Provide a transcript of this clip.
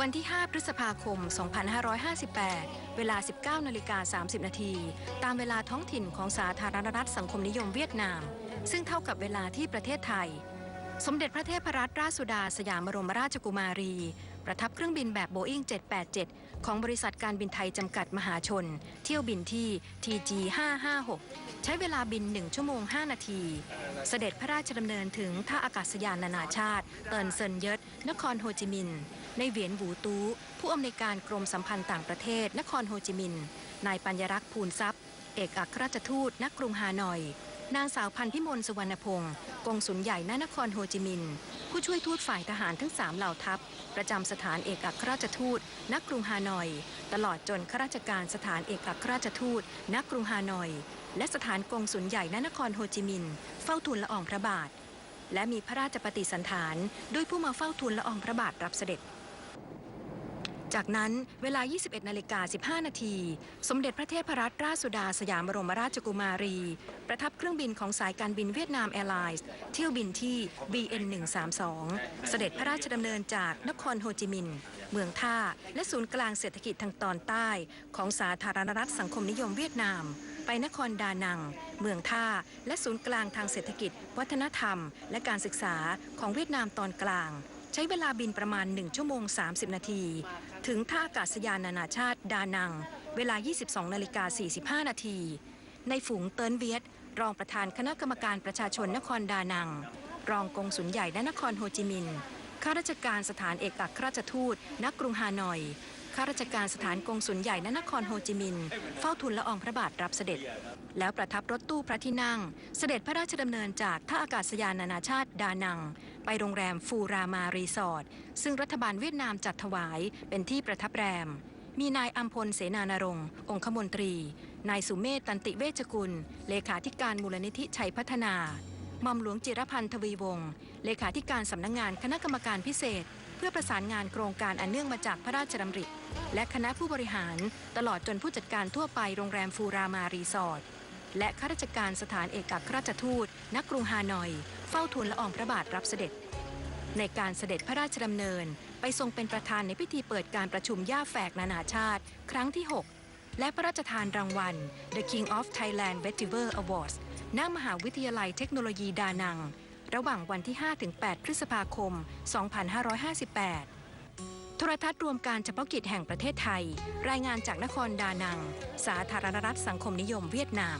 วันที่ 5 พฤษภาคม 2558 เวลา 19นาฬิกา30 นาที ตามเวลาท้องถิ่นของสาธารณรัฐสังคมนิยมเวียดนาม ซึ่งเท่ากับเวลาที่ประเทศไทย สมเด็จพระเทพรัตนราชสุดาสยามบรมราชกุมารี ประทับเครื่องบินแบบโบอิ้ง787 ของบริษัทการบินไทยจำกัดมหาชน เที่ยวบินที่ TG 556ใช้เวลาบิน 1 ชั่วโมง 5 นาที เสด็จพระราชดำเนินถึงท่าอากาศยานนานาชาติ เตินเซินเยิตนครโฮจิมินห์ในเหวียนหูตู้ ผู้อำนวยการกรมสัมพันธ์ต่างประเทศ นครโฮจิมินห์นายปัญญรักษ์ภูลทรัพย์ เอกอัครราชทูตณกรุงฮานอย นางสาวพันธิมลสุวรรณพงศ์กงสุลใหญ่ณนครโฮจิมินห์ผู้ช่วยทูตฝ่ายทหารทั้งสามเหล่าทัพ ประจำสถานเอกอัครราชทูต ณกรุงฮานอย ตลอดจนข้าราชการสถานเอกอัครราชทูต ณกรุงฮานอย และสถานกงสุลใหญ่ณนครโฮจิมินห์เฝ้าทูลละอองพระบาท และมีพระราชปฏิสันถานโดยผู้มาเฝ้าทูลละอองพระบาทรับเสด็จ จากนั้นเวลา 21นาฬิกา15 นาที สมเด็จพระเทพรัตนราชสุดาสยามบรมราชกุมารี ประทับเครื่องบินของสายการบินเวียดนามแอร์ไลน์เที่ยวบินที่ BN 132เสด็จพระราชดำเนินจากนครโฮจิมินห์เมืองท่า และศูนย์กลางเศรษฐกิจทางตอนใต้ ของสาธารณรัฐสังคมนิยมเวียดนาม ไปนครดานัง เมืองท่า และศูนย์กลางทางเศรษฐกิจ วัฒนธรรม และการศึกษาของเวียดนามตอนกลาง ช้เวลาบินประมาณ 1 ชั่วโมง 30 นาที ถึงท่าอากาศยานนานาชาติดานัง เวลา 22นาฬิกา45 นาที ในฝูงเติร์นเวียตรองประธานคณะกรรมการประชาชนนครดานัง รองกงสุลใหญ่ณนครโฮจิมินห์ข้าราชการสถานเอกอัครราชทูตณกรุงฮานอยข้าราชการสถานกงสุลใหญ่ณนครโฮจิมินห์เฝ้าทูลละอองพระบาทรับเสด็จ แล้วประทับรถตู้พระที่นั่ง เสด็จพระราชดำเนินจากท่าอากาศยานนานาชาติดานัง ไปโรงแรมฟูรามารีสอร์ทซึ่งรัฐบาลเวียดนามจัดถวายเป็นที่ประทับแรม มีนายอัมพลเสนานรงค์ องคมนตรี นายสุเมธตันติเวชกุล เลขาธิการมูลนิธิชัยพัฒนามอมหลวงจิรพันธ์ทวีวงศ์เลขาธิการสำนักงงานคณะกรรมการพิเศษ เพื่อประสานงานโครงการอันเนื่องมาจากพระราชดำริ และคณะผู้บริหาร ตลอดจนผู้จัดการทั่วไปโรงแรมฟูรามารีสอร์ทและข้าราชการสถานเอกอัครราชทูตณกรุงฮานอย เฝ้าทูลละอองพระบาทรับเสด็จ ในการเสด็จพระราชดำเนิน ไปทรงเป็นประธานในพิธีเปิดการประชุมย่าแฝกนานาชาติ ครั้งที่ 6 และพระราชทานรางวัล The King of Thailand Vetiver Awards ณมหาวิทยาลัยเทคโนโลยีดานัง ระหว่างวันที่ 5-8 พฤษภาคม 2558 โทรทัศน์รวมการเฉพาะกิจแห่งประเทศไทย รายงานจากนครดานัง สาธารณรัฐสังคมนิยมเวียดนาม